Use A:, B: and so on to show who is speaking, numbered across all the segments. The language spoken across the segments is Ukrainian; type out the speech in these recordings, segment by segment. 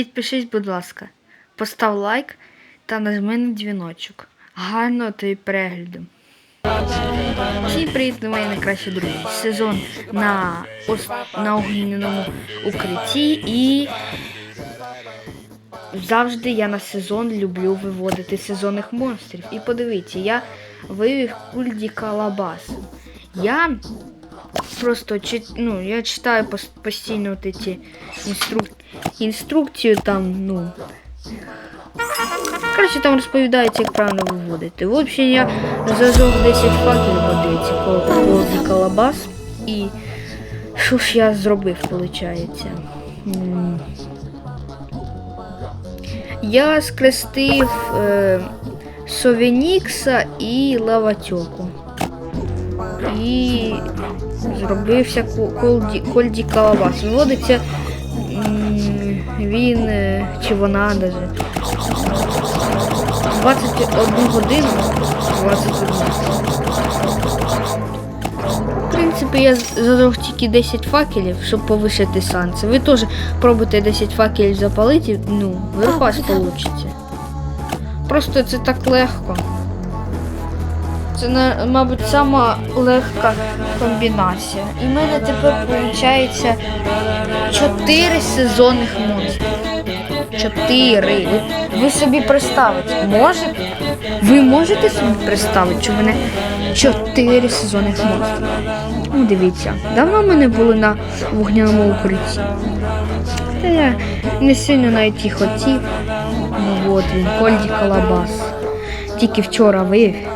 A: Підпишись, будь ласка, постав лайк та нажми на дзвіночок. Гарного тобі перегляду. Всім привіт, мої найкращі друзі. Сезон на, ос- на огняному укритті і завжди я на сезон люблю виводити сезонних монстрів. І подивіться, я вивів кульді Калабас. Я просто ну, я читаю пос- постійно от ці інструк... інструкцію там, ну. Коротше, там розповідається, як правильно виводити. В общем, я зажег 10 факелів водиці колоді Калабас. І що ж я зробив, виходить? Я скрестив е, Совенікса і Лаватьоку. І зробився ко- колді, кольді Калабас. Виводиться він е, чи вона даже 21 годину 21. В принципі, я зажег тільки 10 факелів, щоб повишити шанси. Ви теж пробуйте 10 факелів запалити, ну, ви вийде. Просто це так легко. Це, на- мабуть, сама легка комбінація. І в мене тепер виходить 4 сезонних монстрів. Чотири. Ви, собі представити можете? Ви можете собі представити, що в мене чотири сезонних монстри? Ну, дивіться, давно ми не були на вогняному укритті. Та я не сильно навіть і хотів. Ну от він, Кольді Калабас. Тільки вчора вивів.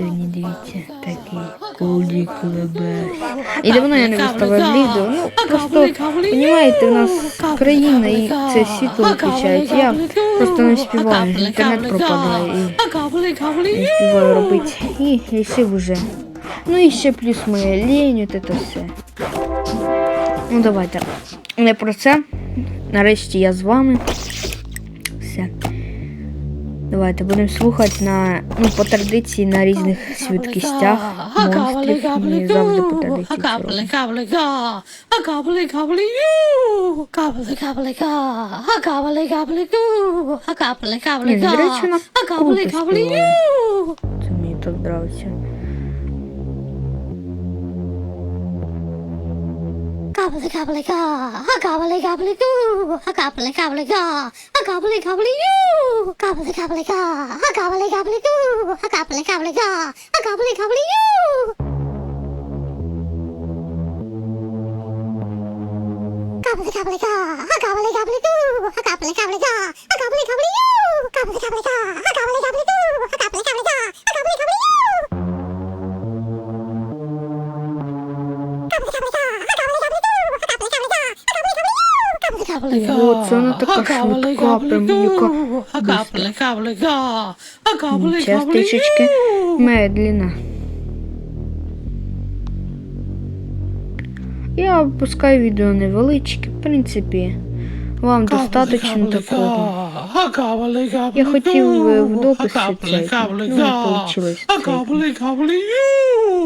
A: Сьогодні дивіться, такий Кольді Калабас. І давно я не виставив відео. Ну, просто, розумієте, у нас країна і це світло виключають. Я просто не співаю, інтернет пропадає і не співаю робити. І рішив уже. Ну і ще плюс моя лінь, от це все. Ну давайте. Не про це. Нарешті я з вами. Все. Давайте будемо слухати на, ну, по традиції на різних свідкістях монстрів. Ми завжди по традиції це робимо. Ні, до речі, вона круто. Це мені так подобається.
B: కాపలి కాపలిగా కాపలి కాపలికు కాపలి కాపలిగా కాపలి కాపలియు కాపలి కాపలిగా కాపలి కాపలికు కాపలి కాపలిగా కాపలి కాపలియు కాపలి కాపలిగా కాపలి కాపలికు కాపలి కాపలిగా కాపలి కాపలియు కాపలి కాపలిగా కాపలి కాపలికు కాపలి కాపలిగా కాపలి కాపలియు కాపలి కాపలిగా
A: Ого, це вона така швидка, прям яка Сейчас трішечки медленно. Я випускаю відео невеличке, в принципі, вам достатньо такого. Я хотів в дописі цей, ну не вийшло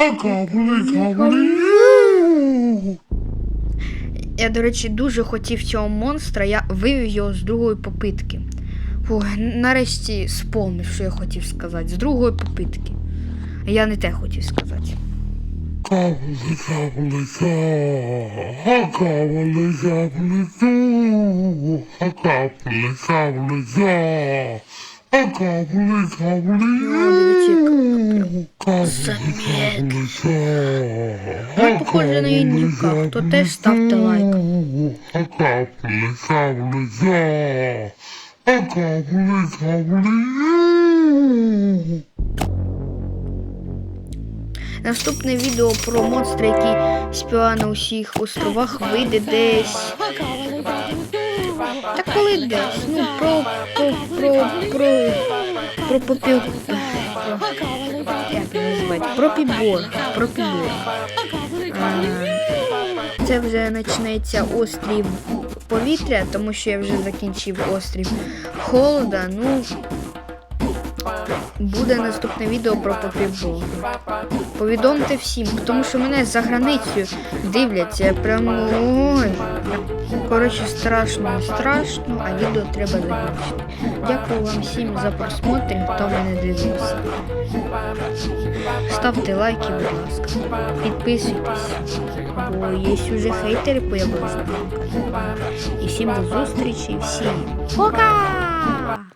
A: Я хотів сказати. Я, до речі, дуже хотів цього монстра, я вивів його з другої попитки. Фух, нарешті сповнив, що я хотів сказати. З другої попитки. Я не те хотів сказати. Ну, похоже на індюка. Хто теж ставте лайк. Наступне відео про монстра, який співає на усіх островах, вийде десь. Та коли десь? Ну, про про про про про попіл. Як його називають? Про підбор. Про підбор. Це вже почнеться острів повітря, тому що я вже закінчив острів холода. Ну буде наступне відео про попівбол. Повідомте всім, тому що мене за границею дивляться. Прямо ой. Коротше, страшно, страшно, а відео треба закінчити. Дякую вам всім за просмотр, хто мене дивився. Ставте лайки, будь ласка. Підписуйтесь. Бо є вже хейтери появилися. І всім до зустрічі, всім пока!